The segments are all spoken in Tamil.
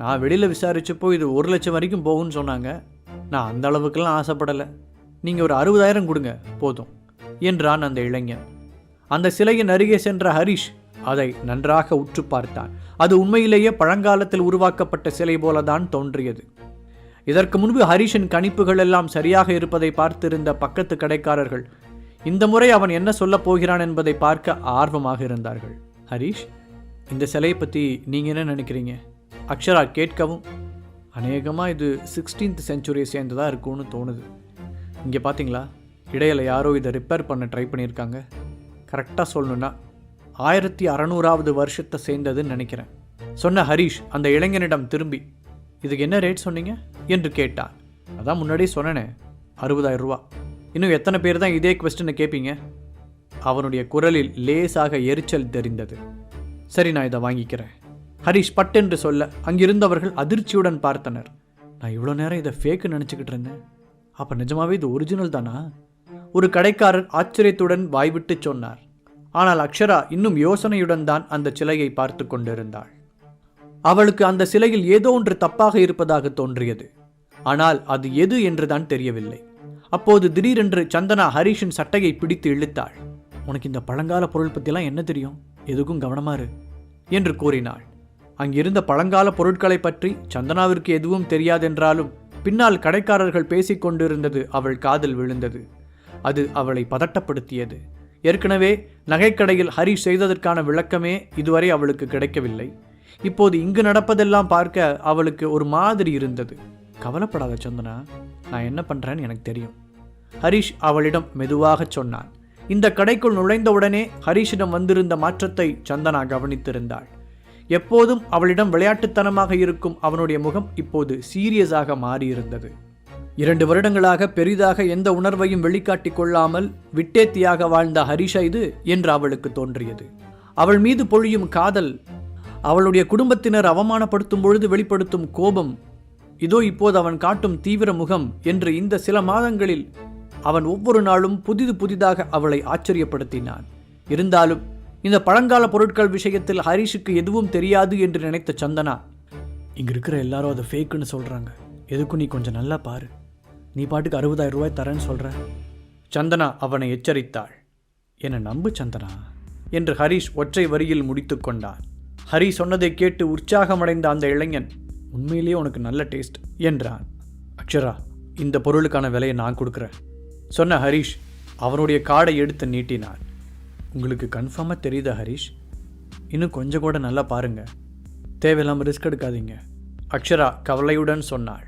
நான் வெளியில் விசாரித்தப்போ இது ஒரு லட்சம் வரைக்கும் போகும்னு சொன்னாங்க. நான் அந்த அளவுக்கெல்லாம் ஆசைப்படலை. நீங்கள் ஒரு அறுபதாயிரம் கொடுங்க போதும் என்றான் அந்த இளைஞன். அந்த சிலையின் அருகே சென்ற ஹரிஷ் அதை நன்றாக உற்று பார்த்தான். அது உண்மையிலேயே பழங்காலத்தில் உருவாக்கப்பட்ட சிலை போலதான் தோன்றியது. இதற்கு முன்பு ஹரிஷின் கணிப்புகள் எல்லாம் சரியாக இருப்பதை பார்த்திருந்த பக்கத்து கடைக்காரர்கள் இந்த முறை அவன் என்ன சொல்லப் போகிறான் என்பதை பார்க்க ஆர்வமாக இருந்தார்கள். ஹரிஷ் இந்த சிலையை பற்றி நீங்கள் என்ன நினைக்கிறீங்க? அக்ஷரா கேட்கவும் அநேகமாக இது சிக்ஸ்டீன்த் செஞ்சுரியை சேர்ந்ததாக இருக்கும்னு தோணுது. இங்கே பார்த்தீங்களா இடையில் யாரோ இதை ரிப்பேர் பண்ண ட்ரை பண்ணியிருக்காங்க. கரெக்டாக சொல்லணுன்னா ஆயிரத்தி அறநூறாவது வருஷத்தை சேர்ந்ததுன்னு நினைக்கிறேன். சொன்ன ஹரிஷ் அந்த இளைஞனிடம் திரும்பி இதுக்கு என்ன ரேட் சொன்னீங்க? என்று கேட்டான். அதான் முன்னாடியே சொன்னனே அறுபதாயிரம் ரூபா. இன்னும் எத்தனை பேர் தான் இதே கொஸ்டினை கேட்பீங்க அவனுடைய குரலில் லேசாக எரிச்சல் தெரிந்தது. சரி நான் இதை வாங்கிக்கிறேன். ஹரிஷ் பட் என்று சொல்ல அங்கிருந்தவர்கள் அதிர்ச்சியுடன் பார்த்தனர். நான் இவ்வளோ நேரம் இதை ஃபேக்கு நினச்சிக்கிட்டு இருந்தேன். அப்போ நிஜமாவே இது ஒரிஜினல் தானா? ஒரு கடைக்காரர் ஆச்சரியத்துடன் வாய்விட்டு சொன்னார். ஆனால் அக்ஷரா இன்னும் யோசனையுடன் தான் அந்த சிலையை பார்த்து கொண்டிருந்தாள். அவளுக்கு அந்த சிலையில் ஏதோ ஒன்று தப்பாக இருப்பதாக தோன்றியது. ஆனால் அது எது என்றுதான் தெரியவில்லை. அப்போது திடீரென்று சந்தனா ஹரிஷின் சட்டையை பிடித்து இழுத்தாள். உனக்கு இந்த பழங்கால பொருள் பற்றிலாம் என்ன தெரியும்? எதுக்கும் கவனமாறு என்று கூறினாள். அங்கிருந்த பழங்கால பொருட்களை பற்றி சந்தனாவிற்கு எதுவும் தெரியாதென்றாலும் பின்னால் கடைக்காரர்கள் பேசிக் கொண்டிருந்தது அவள் காதில் விழுந்தது. அது அவளை பதட்டப்படுத்தியது. ஏற்கனவே நகைக்கடையில் ஹரிஷ் செய்ததற்கான விளக்கமே இதுவரை அவளுக்கு கிடைக்கவில்லை. இப்போது இங்கு நடப்பதெல்லாம் பார்க்க அவளுக்கு ஒரு மாதிரி இருந்தது. கவலைப்படாத சந்தனா நான் என்ன பண்ணுறேன்னு எனக்கு தெரியும். ஹரிஷ் அவளிடம் மெதுவாகச் சொன்னான். இந்த கடைக்குள் நுழைந்தவுடனே ஹரிஷிடம் வந்திருந்த மாற்றத்தை சந்தனா கவனித்திருந்தாள். எப்போதும் அவளிடம் விளையாட்டுத்தனமாக இருக்கும் அவனுடைய முகம் இப்போது சீரியஸாக மாறியிருந்தது. இரண்டு வருடங்களாக பெரிதாக எந்த உணர்வையும் வெளிக்காட்டிக் கொள்ளாமல் விட்டேத்தியாக வாழ்ந்த ஹரிஷா இது என்று அவளுக்கு தோன்றியது. அவள் மீது பொழியும் காதல் அவளுடைய குடும்பத்தினர் அவமானப்படுத்தும் பொழுது வெளிப்படுத்தும் கோபம் இதோ இப்போது அவன் காட்டும் தீவிர முகம் என்று இந்த சில மாதங்களில் அவன் ஒவ்வொரு நாளும் புதிது புதிதாக அவளை ஆச்சரியப்படுத்தினான். இருந்தாலும் இந்த பழங்கால பொருட்கள் விஷயத்தில் ஹரிஷுக்கு எதுவும் தெரியாது என்று நினைத்த சந்தனா இங்க இருக்கிற எல்லாரும் அதை ஃபேக்குன்னு சொல்றாங்க. எதுக்கும் நீ கொஞ்சம் நல்லா பாரு. நீ பாட்டுக்கு அறுபதாயிரம் ரூபாய் தரேன்னு சொல்ற. சந்தனா அவனை எச்சரித்தாள். என்னை நம்பு சந்தனா? என்று ஹரிஷ் ஒற்றை வரியில் முடித்து கொண்டான் ஹரி சொன்னதை கேட்டு உற்சாகமடைந்த அந்த இளைஞன் உண்மையிலேயே உனக்கு நல்ல டேஸ்ட் என்றான். அக்ஷரா இந்த பொருளுக்கான விலையை நான் கொடுக்குறேன் சொன்ன ஹரிஷ் அவனுடைய கார்டை எடுத்து நீட்டினான் உங்களுக்கு கன்ஃபார்மாக தெரியுதா ஹரிஷ்? இன்னும் கொஞ்சம் கூட நல்லா பாருங்கள் தேவையில்லாமல் ரிஸ்க் எடுக்காதீங்க. அக்ஷரா கவலையுடன் சொன்னாள்.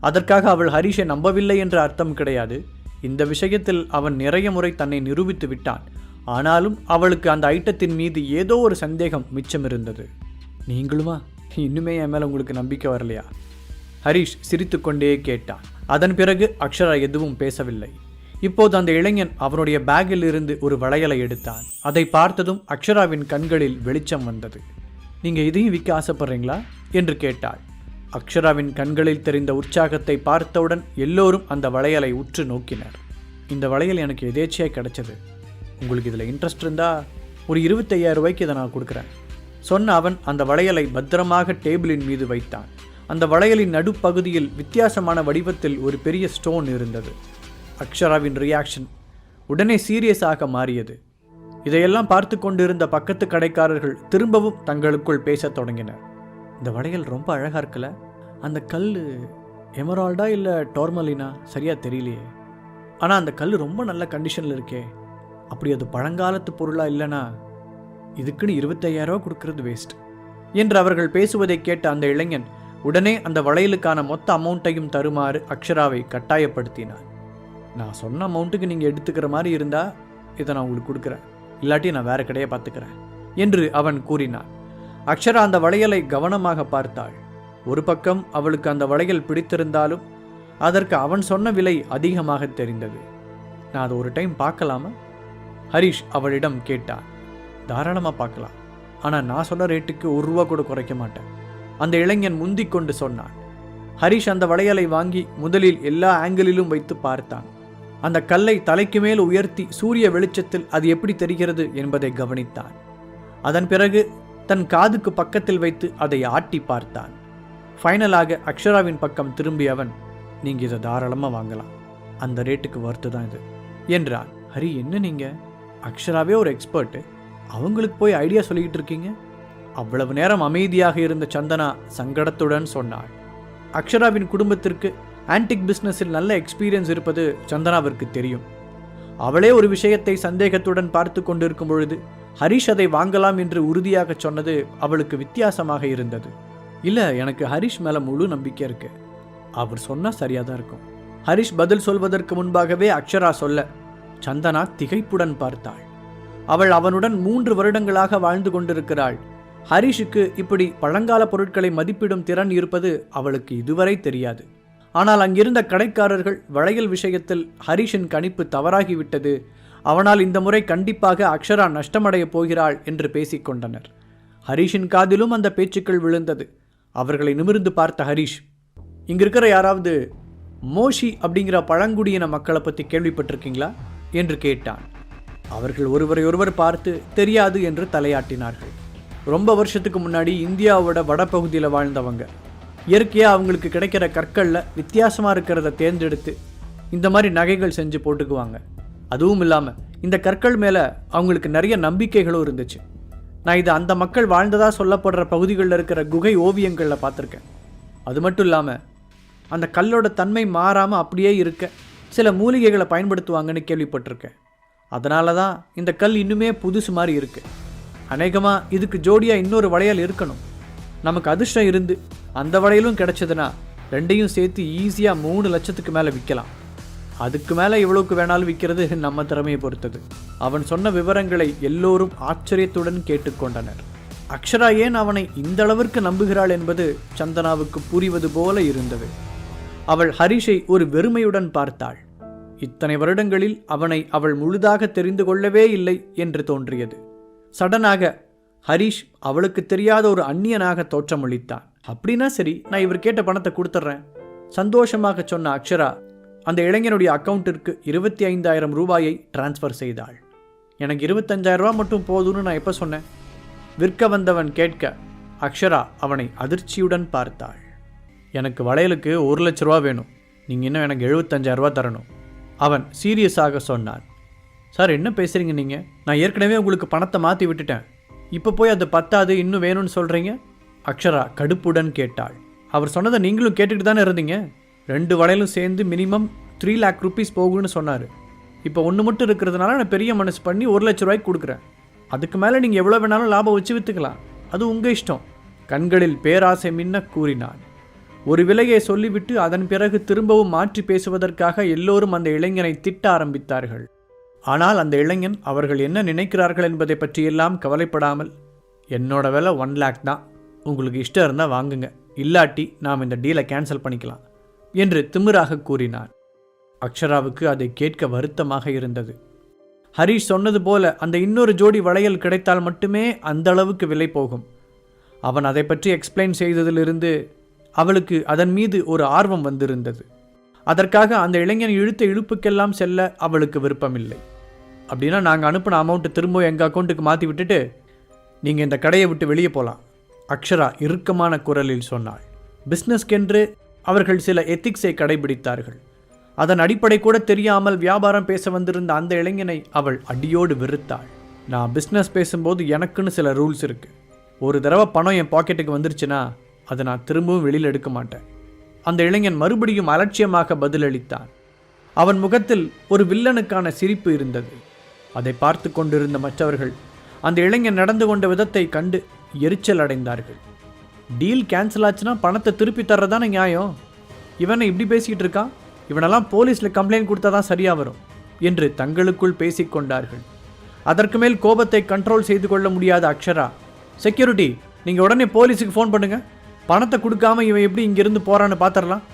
அதற்காக அவள் ஹரிஷை நம்பவில்லை என்ற அர்த்தம் கிடையாது. இந்த விஷயத்தில் அவன் நிறைய முறை தன்னை நிரூபித்து விட்டான். ஆனாலும் அவளுக்கு அந்த ஐட்டத்தின் மீது ஏதோ ஒரு சந்தேகம் மிச்சம் இருந்தது. நீங்களுமா? இன்னுமே என் மேலே உங்களுக்கு நம்பிக்கை வரலையா? ஹரிஷ் சிரித்துக்கொண்டே கேட்டான். அதன் பிறகு அக்ஷரா எதுவும் பேசவில்லை. இப்போது அந்த இளைஞன் அவனுடைய பேக்கில் இருந்து ஒரு வளையலை எடுத்தான். அதை பார்த்ததும் அக்ஷராவின் கண்களில் வெளிச்சம் வந்தது. நீங்க இதையும் விற்க ஆசைப்படுறீங்களா? என்று கேட்டாள். அக்ஷராவின் கண்களில் தெரிந்த உற்சாகத்தை பார்த்தவுடன் எல்லோரும் அந்த வளையலை உற்று நோக்கினர். இந்த வளையல் எனக்கு எதேச்சியாக கிடைச்சது? உங்களுக்கு இதில் இன்ட்ரெஸ்ட் இருந்தா ஒரு இருபத்தையாயிரம் ரூபாய்க்கு இதை நான் கொடுக்குறேன். சொன்ன அவன் அந்த வளையலை பத்திரமாக டேபிளின் மீது வைத்தான். அந்த வளையலின் நடுப்பகுதியில் வித்தியாசமான வடிவத்தில் ஒரு பெரிய ஸ்டோன் இருந்தது. அக்ஷராவின் ரியாக்ஷன் உடனே சீரியஸாக மாறியது. இதையெல்லாம் பார்த்து கொண்டிருந்த பக்கத்து கடைக்காரர்கள் திரும்பவும் தங்களுக்குள் பேசத் தொடங்கினர். இந்த வளையல் ரொம்ப அழகாக இருக்குல்ல? அந்த கல் எமரால்டா இல்லை டோர்மலினா சரியாக தெரியலையே. ஆனால் அந்த கல் ரொம்ப நல்ல கண்டிஷனில் இருக்கே. அப்படி அது பழங்காலத்து பொருளாக இல்லைனா? இதுக்குன்னு இருபத்தையாயிரம் கொடுக்கறது வேஸ்ட் என்று அவர்கள் பேசுவதை கேட்ட அந்த இளைஞன் உடனே அந்த வளையலுக்கான மொத்த அமௌண்ட்டையும் தருமாறு அக்ஷராவை கட்டாயப்படுத்தினார் நான் சொன்ன அமௌண்ட்டுக்கு நீங்கள் எடுத்துக்கிற மாதிரி இருந்தால் இதை நான் உங்களுக்கு கொடுக்குறேன். இல்லாட்டி நான் வேற கடையை பார்த்துக்கிறேன் என்று அவன் கூறினான். அக்ஷரா அந்த வளையலை கவனமாக பார்த்தாள். ஒரு பக்கம் அவளுக்கு அந்த வளையல் பிடித்திருந்தாலும் அதற்கு அவன் சொன்ன விலை அதிகமாக தெரிந்தது. நான் அதை ஒரு டைம் பார்க்கலாமா? ஹரிஷ் அவளிடம் கேட்டான். தாராளமாக பார்க்கலாம். ஆனால் நான் சொன்ன ரேட்டுக்கு ஒரு ரூபா கூட குறைக்க மாட்டேன் அந்த இளைஞன் முந்திக் கொண்டு சொன்னான். ஹரிஷ் அந்த வளையலை வாங்கி முதலில் எல்லா ஆங்கிளிலும் வைத்து பார்த்தான். அந்த கல்லை தலைக்கு மேல் உயர்த்தி சூரிய வெளிச்சத்தில் அது எப்படி தெரிகிறது என்பதை கவனித்தான். அதன் பிறகு தன் காதுக்கு பக்கத்தில் வைத்து அதை ஆட்டி பார்த்தான். ஃபைனலாக அக்ஷராவின் பக்கம் திரும்பிய அவன் நீங்கள் இதை தாராளமாக வாங்கலாம். அந்த ரேட்டுக்கு ஒர்த்து தான் இது என்றான். ஹரி என்ன நீங்கள் அக்ஷராவே ஒரு எக்ஸ்பர்ட்டு. அவங்களுக்கு போய் ஐடியா சொல்லிக்கிட்டு இருக்கீங்க? அவ்வளவு நேரம் அமைதியாக இருந்த சந்தனா சங்கடத்துடன் சொன்னாள். அக்ஷராவின் குடும்பத்திற்கு ஆன்டிக் பிஸ்னஸில் நல்ல எக்ஸ்பீரியன்ஸ் இருப்பது சந்தனாவிற்கு தெரியும். அவளே ஒரு விஷயத்தை சந்தேகத்துடன் பார்த்து கொண்டிருக்கும் பொழுது ஹரிஷ் அதை வாங்கலாம் என்று உறுதியாக சொன்னது அவளுக்கு வித்தியாசமாக இருந்தது. இல்லை எனக்கு ஹரிஷ் மேலே முழு நம்பிக்கை இருக்கு. அவர் சொன்னால் சரியாக தான் இருக்கும். ஹரிஷ் பதில் சொல்வதற்கு முன்பாகவே அக்ஷரா சொல்ல சந்தனா திகைப்புடன் பார்த்தாள். அவள் அவனுடன் மூன்று வருடங்களாக வாழ்ந்து கொண்டிருக்கிறாள். ஹரிஷுக்கு இப்படி பழங்கால பொருட்களை மதிப்பிடும் திறன் இருப்பது அவளுக்கு இதுவரை தெரியாது. ஆனால் அங்கிருந்த கடைக்காரர்கள் வளையல் விஷயத்தில் ஹரிஷின் கணிப்பு தவறாகிவிட்டது. அவனால் இந்த முறை கண்டிப்பாக அக்ஷரா நஷ்டமடையப் போகிறாள் என்று பேசிக்கொண்டனர் ஹரிஷின் காதிலும் அந்த பேச்சுக்கள் விழுந்தது. அவர்களை நிமிர்ந்து பார்த்த ஹரிஷ் இங்கிருக்கிற யாராவது மோஷி அப்படிங்கிற பழங்குடியின மக்களை பற்றி கேள்விப்பட்டிருக்கீங்களா? என்று கேட்டான். அவர்கள் ஒருவரை ஒருவர் பார்த்து தெரியாது என்று தலையாட்டினார்கள். ரொம்ப வருஷத்துக்கு முன்னாடி இந்தியாவோட வடபகுதியில் வாழ்ந்தவங்க. இயற்கையாக அவங்களுக்கு கிடைக்கிற கற்களில் வித்தியாசமாக இருக்கிறத தேர்ந்தெடுத்து இந்த மாதிரி நகைகள் செஞ்சு போட்டுக்குவாங்க. அதுவும் இல்லாமல் இந்த கற்கள் மேலே அவங்களுக்கு நிறைய நம்பிக்கைகளும் இருந்துச்சு. நான் இதை அந்த மக்கள் வாழ்ந்ததாக சொல்லப்படுற பகுதிகளில் இருக்கிற குகை ஓவியங்களில் பார்த்துருக்கேன். அது மட்டும் இல்லாமல் அந்த கல்லோட தன்மை மாறாமல் அப்படியே இருக்க சில மூலிகைகளை பயன்படுத்துவாங்கன்னு கேள்விப்பட்டிருக்கேன். அதனால தான் இந்த கல் இன்னுமே புதுசு மாதிரி இருக்குது அநேகமாக இதுக்கு ஜோடியாக இன்னொரு வளையல் இருக்கணும். நமக்கு அதிர்ஷ்டம் இருந்து அந்த வடையிலும் கிடச்சதுன்னா ரெண்டையும் சேர்த்து ஈஸியாக மூணு லட்சத்துக்கு மேலே விற்கலாம் அதுக்கு மேலே எவ்வளோக்கு வேணாலும் விற்கிறது நம்ம திறமையை பொறுத்தது. அவன் சொன்ன விவரங்களை எல்லோரும் ஆச்சரியத்துடன் கேட்டுக்கொண்டனர். அக்ஷரா ஏன் அவனை இந்த அளவிற்கு நம்புகிறாள் என்பது சந்தனாவுக்கு புரிவது போல இருந்தது. அவள் ஹரிஷை ஒரு வெறுமையுடன் பார்த்தாள். இத்தனை வருடங்களில் அவனை அவள் முழுதாக தெரிந்து கொள்ளவே இல்லை என்று தோன்றியது. சடனாக ஹரிஷ் அவளுக்கு தெரியாத ஒரு அந்நியனாக தோற்றமளித்தான். அப்படின்னா சரி நான் இவர் கேட்ட பணத்தை கொடுத்துட்றேன். சந்தோஷமாக சொன்ன அக்ஷரா அந்த இளைஞனுடைய அக்கௌண்ட்டிற்கு இருபத்தி ஐந்தாயிரம் ரூபாயை டிரான்ஸ்ஃபர் செய்தாள். எனக்கு இருபத்தஞ்சாயிரம் ரூபா மட்டும் போதும்னு நான் எப்போ சொன்னேன்? விற்க வந்தவன் கேட்க அக்ஷரா அவனை அதிர்ச்சியுடன் பார்த்தாள். எனக்கு வளையலுக்கு ஒரு லட்ச ரூபா வேணும். நீங்கள் இன்னும் எனக்கு எழுபத்தஞ்சாயிரரூபா தரணும். அவன் சீரியஸாக சொன்னான். சார் என்ன பேசுகிறீங்க நீங்கள் நான் ஏற்கனவே உங்களுக்கு பணத்தை மாற்றி விட்டுட்டேன். இப்போ போய் அது பத்தாது இன்னும் வேணும்னு சொல்கிறீங்க அக்ஷரா கடுப்புடன் கேட்டாள். அவர் சொன்னதை நீங்களும் கேட்டுட்டு தானே இருந்தீங்க? ரெண்டு வளையலும் சேர்ந்து மினிமம் த்ரீ லேக் ருபீஸ் போகும்னு சொன்னார். இப்போ ஒன்று மட்டும் இருக்கிறதுனால நான் பெரிய மனசு பண்ணி ஒரு லட்ச ரூபாய்க்கு கொடுக்குறேன். அதுக்கு மேலே நீங்கள் எவ்வளோ வேணாலும் லாபம் வச்சு விற்றுக்கலாம் அது உங்கள் இஷ்டம். கண்களில் பேராசை மின்ன கூறினான் ஒரு விலையை சொல்லிவிட்டு அதன் பிறகு திரும்பவும் மாற்றி பேசுவதற்காக எல்லோரும் அந்த இளைஞனை திட்ட ஆரம்பித்தார்கள். ஆனால் அந்த இளைஞன் அவர்கள் என்ன நினைக்கிறார்கள் என்பதை பற்றியெல்லாம் கவலைப்படாமல் என்னோட விலை ஒன் லேக் தான். உங்களுக்கு இஷ்டம் இருந்தால் வாங்குங்க. இல்லாட்டி நாம் இந்த டீலை கேன்சல் பண்ணிக்கலாம் என்று திமிராக கூறினார் அக்ஷராவுக்கு அதை கேட்க வருத்தமாக இருந்தது. ஹரிஷ் சொன்னது போல அந்த இன்னொரு ஜோடி வளையல் கிடைத்தால் மட்டுமே அந்த அளவுக்கு விலை போகும். அவன் அதை பற்றி எக்ஸ்பிளைன் செய்ததிலிருந்து அவளுக்கு அதன் மீது ஒரு ஆர்வம் வந்திருந்தது. அதற்காக அந்த இளைஞன் இழுத்த இழுப்புக்கெல்லாம் செல்ல அவளுக்கு விருப்பமில்லை. அப்படின்னா நாங்கள் அனுப்பின அமௌண்ட்டு திரும்ப எங்கள் அக்கௌண்ட்டுக்கு மாற்றி விட்டுட்டு நீங்கள் இந்த கடையை விட்டு வெளியே போகலாம் அக்ஷரா இறுக்கமான குரலில் சொன்னாள். பிஸ்னஸ்க்கென்று அவர்கள் சில எத்திக்ஸை கடைபிடித்தார்கள். அதன் அடிப்படை கூட தெரியாமல் வியாபாரம் பேச வந்திருந்த அந்த இளைஞனை அவள் அடியோடு வெறுத்தாள். நான் பிஸ்னஸ் பேசும்போது எனக்குன்னு சில ரூல்ஸ் இருக்கு. ஒரு தடவை பணம் என் பாக்கெட்டுக்கு வந்துருச்சுன்னா அதை நான் திரும்பவும் வெளியில் எடுக்க மாட்டேன். அந்த இளைஞன் மறுபடியும் அலட்சியமாக பதிலளித்தான். அவன் முகத்தில் ஒரு வில்லனுக்கான சிரிப்பு இருந்தது. அதை பார்த்து கொண்டிருந்த மற்றவர்கள் அந்த இளைஞன் நடந்து கொண்ட விதத்தை கண்டு எரிச்சல் அடைந்தார்கள். டீல் கேன்சல் ஆச்சுன்னா பணத்தை திருப்பி தர்றதானே நியாயம்? இவனை இப்படி பேசிக்கிட்டு இருக்கான் இவனெல்லாம் போலீஸில் கம்ப்ளைண்ட் கொடுத்தா தான் சரியாக வரும் என்று தங்களுக்குள் பேசிக்கொண்டார்கள் அதற்கு மேல் கோபத்தை கண்ட்ரோல் செய்து கொள்ள முடியாத அக்ஷரா செக்யூரிட்டி நீங்கள் உடனே போலீஸுக்கு ஃபோன் பண்ணுங்கள் பணத்தை கொடுக்காம இவன் எப்படி இங்கிருந்து போகிறான்னு பார்த்துடலாம்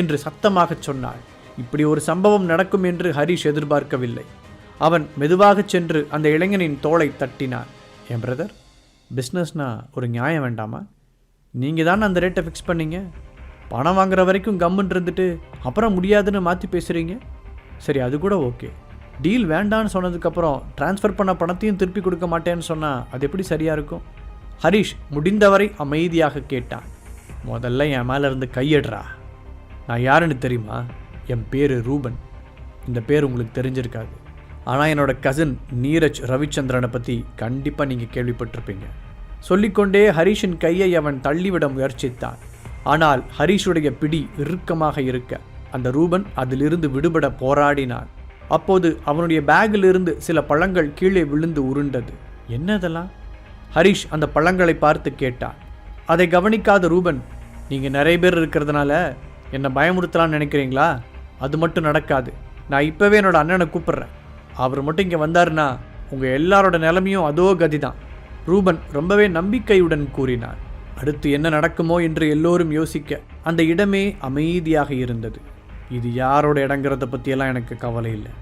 என்று சத்தமாகச் சொன்னாள். இப்படி ஒரு சம்பவம் நடக்கும் என்று ஹரிஷ் எதிர்பார்க்கவில்லை. அவன் மெதுவாகச் சென்று அந்த இளைஞனின் தோளை தட்டினான். என் பிரதர் பிஸ்னஸ்னால் ஒரு நியாயம் வேண்டாமா? நீங்கள் தானே அந்த ரேட்டை ஃபிக்ஸ் பண்ணீங்க? பணம் வாங்குற வரைக்கும் கம்முன்னு இருந்துட்டு அப்புறம் முடியாதுன்னு மாற்றி பேசுகிறீங்க சரி அது கூட ஓகே டீல் வேண்டான்னு சொன்னதுக்கப்புறம் ட்ரான்ஸ்ஃபர் பண்ண பணத்தையும் திருப்பி கொடுக்க மாட்டேன்னு சொன்னால் அது எப்படி சரியாக இருக்கும்? ஹரிஷ் முடிந்தவரை அமைதியாக கேட்டான். முதல்ல என் மேலே இருந்து கையடுறா. நான் யாருன்னு தெரியுமா? என் பேர் ரூபன். இந்த பேர் உங்களுக்கு தெரிஞ்சிருக்காது. ஆனால் என்னோட கசின் நீரஜ் ரவிச்சந்திரனை பற்றி கண்டிப்பாக நீங்கள் கேள்விப்பட்டிருப்பீங்க. சொல்லிக்கொண்டே ஹரிஷின் கையை அவன் தள்ளிவிட முயற்சித்தான். ஆனால் ஹரிஷுடைய பிடி இறுக்கமாக இருக்க அந்த ரூபன் அதிலிருந்து விடுபட போராடினான். அப்போது அவனுடைய பேக்கிலிருந்து சில பழங்கள் கீழே விழுந்து உருண்டது. என்னதெல்லாம்? ஹரிஷ் அந்த பழங்களை பார்த்து கேட்டான். அதை கவனிக்காத ரூபன் நீங்கள் நிறைய பேர் இருக்கிறதுனால என்னை பயமுறுத்தலாம்னு நினைக்கிறீங்களா? அது மட்டும் நடக்காது. நான் இப்போவே என்னோட அண்ணனை கூப்பிட்றேன். அவர் மட்டும் இங்கே வந்தாருன்னா உங்கள் எல்லாரோட நிலமையும் அதோ கதி தான் ரூபன் ரொம்பவே நம்பிக்கையுடன் கூறினார் அடுத்து என்ன நடக்குமோ என்று எல்லோரும் யோசிக்க அந்த இடமே அமைதியாக இருந்தது. இது யாரோட இடங்கிறத பற்றியெல்லாம் எனக்கு கவலை இல்லை.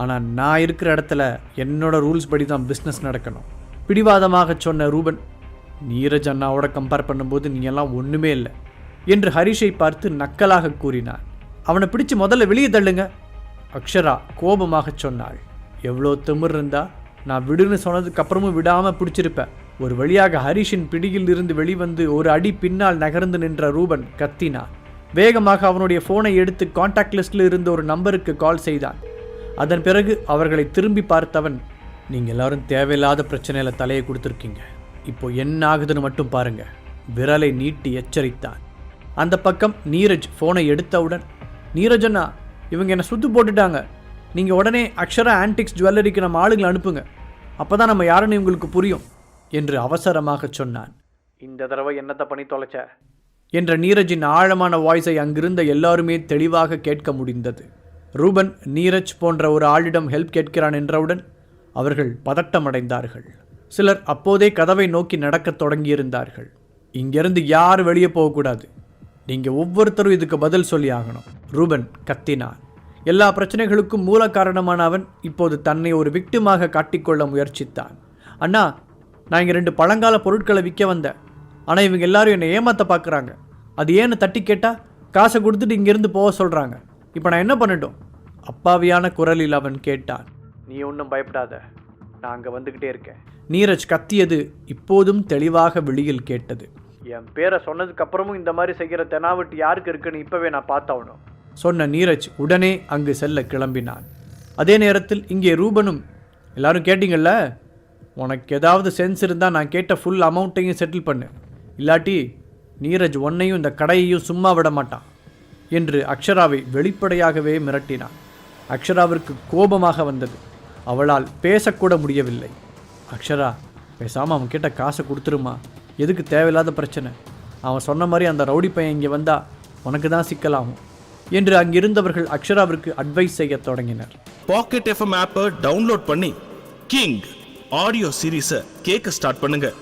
ஆனால் நான் இருக்கிற இடத்துல என்னோட ரூல்ஸ் படி தான் பிஸ்னஸ் நடக்கணும். பிடிவாதமாக சொன்ன ரூபன் நீரஜ் அண்ணாவோட கம்பேர் பண்ணும்போது நீ எல்லாம் ஒன்றுமே இல்லை என்று ஹரிஷை பார்த்து நக்கலாக கூறினார் அவனை பிடிச்சு முதல்ல வெளியே தள்ளுங்க அக்ஷரா கோபமாக சொன்னாள். எவ்வளோ திமிர் இருந்தா நான் விடுன்னு சொன்னதுக்கு அப்புறமும் விடாமல் பிடிச்சிருப்பேன். ஒரு வழியாக ஹரிஷின் பிடியில் இருந்து வெளிவந்து ஒரு அடி பின்னால் நகர்ந்து நின்ற ரூபன் கத்தினான். வேகமாக அவனுடைய ஃபோனை எடுத்து காண்டாக்ட் லிஸ்டில் இருந்த ஒரு நம்பருக்கு கால் செய்தான். அதன் பிறகு அவர்களை திரும்பி பார்த்தவன் நீங்கள் எல்லாரும் தேவையில்லாத பிரச்சனையில் தலையை கொடுத்துருக்கீங்க. இப்போ என்ன ஆகுதுன்னு மட்டும் பாருங்க. விரலை நீட்டி எச்சரித்தான். அந்த பக்கம் நீரஜ் ஃபோனை எடுத்தவுடன் நீரஜண்ணா இவங்க என்னை சுத்து போட்டுட்டாங்க. நீங்கள் உடனே அக்ஷரா ஆன்டிக்ஸ் ஜுவல்லரிக்கு நம்ம ஆளுங்களை அனுப்புங்க. அப்போ தான் நம்ம யாருன்னு உங்களுக்கு புரியும் என்று அவசரமாக சொன்னான். இந்த தடவை என்னத்தை பண்ணி தொலைச்ச? என்ற நீரஜின் ஆழமான வாய்ஸை அங்கிருந்த எல்லாருமே தெளிவாக கேட்க முடிந்தது. ரூபன் நீரஜ் போன்ற ஒரு ஆளிடம் ஹெல்ப் கேட்கிறான் என்றவுடன் அவர்கள் பதட்டமடைந்தார்கள். சிலர் அப்போதே கதவை நோக்கி நடக்கத் தொடங்கியிருந்தார்கள். இங்கிருந்து யார் வெளியே போகக்கூடாது? நீங்கள் ஒவ்வொருத்தரும் இதுக்கு பதில் சொல்லி ஆகணும் ரூபன் கத்தினான். எல்லா பிரச்சனைகளுக்கும் மூல காரணமான அவன் இப்போது தன்னை ஒரு விக்டிமாக காட்டிக்கொள்ள முயற்சித்தான். அண்ணா நான் இங்கே ரெண்டு பழங்கால பொருட்களை விற்க வந்தேன். ஆனால் இவங்க எல்லாரும் என்னை ஏமாத்த பார்க்குறாங்க அது ஏன்னு தட்டி கேட்டால் காசை கொடுத்துட்டு இங்கேருந்து போக சொல்கிறாங்க இப்போ நான் என்ன பண்ணட்டும்? அப்பாவியான குரலில் அவன் கேட்டான். நீ ஒன்றும் பயப்படாத. நான் அங்கே வந்துக்கிட்டே இருக்கேன். நீரஜ் கத்தியது இப்போதும் தெளிவாக வெளியில் கேட்டது. என் பேரை சொன்னதுக்கு அப்புறமும் இந்த மாதிரி செய்கிற தெனாவட்டு யாருக்கு இருக்குன்னு இப்போவே நான் பார்த்தாகணும். சொன்ன நீரஜ் உடனே அங்கு செல்ல கிளம்பினான். அதே நேரத்தில் இங்கே ரூபனும் எல்லாரும் கேட்டிங்கள்ல உனக்கு ஏதாவது சென்ஸ் இருந்தால் நான் கேட்ட ஃபுல் அமௌண்ட்டையும் செட்டில் பண்ணு. இல்லாட்டி நீரஜ் ஒன்னையும் இந்த கடையையும் சும்மா விட மாட்டான் என்று அக்ஷராவை வெளிப்படையாகவே மிரட்டினான். அக்ஷராவிற்கு கோபமாக வந்தது. அவளால் பேசக்கூட முடியவில்லை. அக்ஷரா பேசாமல் அவன் கிட்ட காசை கொடுத்துருமா? எதுக்கு தேவையில்லாத பிரச்சனை. அவன் சொன்ன மாதிரி அந்த ரவுடி பையன் இங்கே வந்தால் உனக்கு தான் சிக்கலாகும். என்று அங்கிருந்தவர்கள் அக்ஷராவிற்கு அட்வைஸ் செய்ய தொடங்கினர். பாக்கெட் எஃப்எம் ஆப்பை டவுன்லோட் பண்ணி கிங் ஆடியோ சீரீஸை கேட்க ஸ்டார்ட் பண்ணுங்கள்